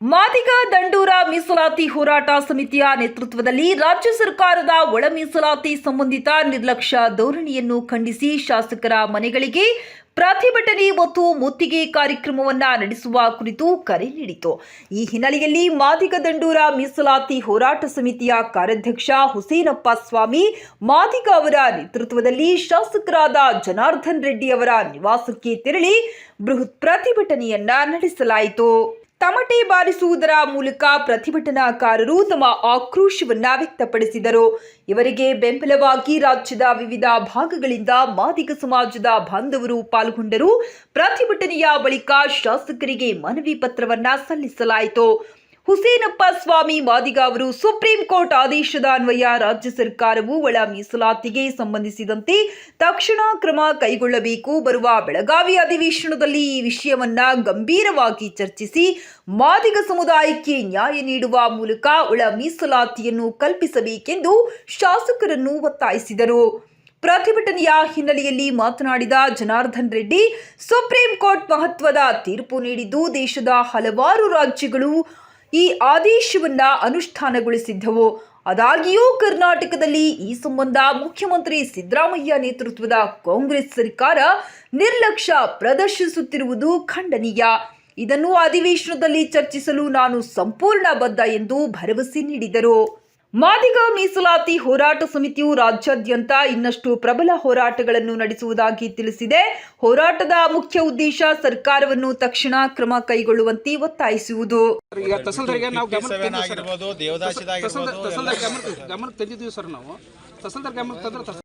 ಮಾದಿಗ ದಂಡೂರ ಮೀಸಲಾತಿ ಹೋರಾಟ ಸಮಿತಿಯ ನೇತೃತ್ವದಲ್ಲಿ ರಾಜ್ಯ ಸರ್ಕಾರದ ಒಳ ಮೀಸಲಾತಿ ಸಂಬಂಧಿತ ನಿರ್ಲಕ್ಷ್ಯ ಧೋರಣೆಯನ್ನು ಖಂಡಿಸಿ ಶಾಸಕರ ಮನೆಗಳಿಗೆ ಪ್ರತಿಭಟನೆ ಮತ್ತು ಮುತ್ತಿಗೆ ಕಾರ್ಯಕ್ರಮವನ್ನ ನಡೆಸುವ ಕುರಿತು ಕರೆ ನೀಡಿತು. ಈ ಹಿನ್ನೆಲೆಯಲ್ಲಿ ಮಾದಿಗ ದಂಡೂರ ಮೀಸಲಾತಿ ಹೋರಾಟ ಸಮಿತಿಯ ಕಾರ್ಯಾಧ್ಯಕ್ಷ ಹುಸೇನಪ್ಪ ಸ್ವಾಮಿ, ಮಾದಿಗ ಅವರ ನೇತೃತ್ವದಲ್ಲಿ ಶಾಸಕರಾದ ಜನಾರ್ದನ್ ರೆಡ್ಡಿ ಅವರ ನಿವಾಸಕ್ಕೆ ತೆರಳಿ ಬೃಹತ್ ಪ್ರತಿಭಟನೆಯನ್ನ ನಡೆಸಲಾಯಿತು. ತಮಟೆ ಬಾರಿಸುವುದರ ಮೂಲಕ ಪ್ರತಿಭಟನಾಕಾರರು ತಮ್ಮ ಆಕ್ರೋಶವನ್ನ ವ್ಯಕ್ತಪಡಿಸಿದರು. ಇವರಿಗೆ ಬೆಂಬಲವಾಗಿ ರಾಜ್ಯದ ವಿವಿಧ ಭಾಗಗಳಿಂದ ಮಾದಿಗ ಸಮಾಜದ ಬಾಂಧವರು ಪಾಲ್ಗೊಂಡರು. ಪ್ರತಿಭಟನೆಯ ಬಳಿಕ ಶಾಸಕರಿಗೆ ಮನವಿ ಪತ್ರವನ್ನ ಸಲ್ಲಿಸಲಾಯಿತು. ಹುಸೇನಪ್ಪ ಸ್ವಾಮಿ ಮಾದಿಗ ಅವರು ಸುಪ್ರೀಂ ಕೋರ್ಟ್ ಆದೇಶದ ಅನ್ವಯ ರಾಜ್ಯ ಸರ್ಕಾರವು ಒಳ ಮೀಸಲಾತಿಗೆ ಸಂಬಂಧಿಸಿದಂತೆ ತಕ್ಷಣ ಕ್ರಮ ಕೈಗೊಳ್ಳಬೇಕು. ಬರುವ ಬೆಳಗಾವಿ ಅಧಿವೇಶನದಲ್ಲಿ ಈ ವಿಷಯವನ್ನ ಗಂಭೀರವಾಗಿ ಚರ್ಚಿಸಿ ಮಾದಿಗ ಸಮುದಾಯಕ್ಕೆ ನ್ಯಾಯ ನೀಡುವ ಮೂಲಕ ಒಳ ಮೀಸಲಾತಿಯನ್ನು ಕಲ್ಪಿಸಬೇಕೆಂದು ಶಾಸಕರನ್ನು ಒತ್ತಾಯಿಸಿದರು. ಪ್ರತಿಭಟನೆಯ ಹಿನ್ನೆಲೆಯಲ್ಲಿ ಮಾತನಾಡಿದ ಜನಾರ್ದನ್ ರೆಡ್ಡಿ, ಸುಪ್ರೀಂ ಕೋರ್ಟ್ ಮಹತ್ವದ ತೀರ್ಪು ನೀಡಿದ್ದು ದೇಶದ ಹಲವಾರು ರಾಜ್ಯಗಳು ಈ ಆದೇಶವನ್ನ ಅನುಷ್ಠಾನಗೊಳಿಸಿದ್ದವು. ಅದಾಗಿಯೂ ಕರ್ನಾಟಕದಲ್ಲಿ ಈ ಸಂಬಂಧ ಮುಖ್ಯಮಂತ್ರಿ ಸಿದ್ದರಾಮಯ್ಯ ನೇತೃತ್ವದ ಕಾಂಗ್ರೆಸ್ ಸರ್ಕಾರ ನಿರ್ಲಕ್ಷ್ಯ ಪ್ರದರ್ಶಿಸುತ್ತಿರುವುದು ಖಂಡನೀಯ. ಇದನ್ನು ಅಧಿವೇಶನದಲ್ಲಿ ಚರ್ಚಿಸಲು ನಾನು ಸಂಪೂರ್ಣ ಬದ್ಧ ಎಂದು ಭರವಸೆ ನೀಡಿದರು. ಮಾದಿಗ ಮೀಸಲಾತಿ ಹೋರಾಟ ಸಮಿತಿಯು ರಾಜ್ಯಾದ್ಯಂತ ಇನ್ನಷ್ಟು ಪ್ರಬಲ ಹೋರಾಟಗಳನ್ನು ನಡೆಸುವುದಾಗಿ ತಿಳಿಸಿದೆ. ಹೋರಾಟದ ಮುಖ್ಯ ಉದ್ದೇಶ ಸರ್ಕಾರವನ್ನು ತಕ್ಷಣ ಕ್ರಮ ಕೈಗೊಳ್ಳುವಂತೆ ಒತ್ತಾಯಿಸುವುದು. ಗಮನಕ್ಕೆ ತಂದಿದ್ದೀವಿ ಸರ್. ನಾವು.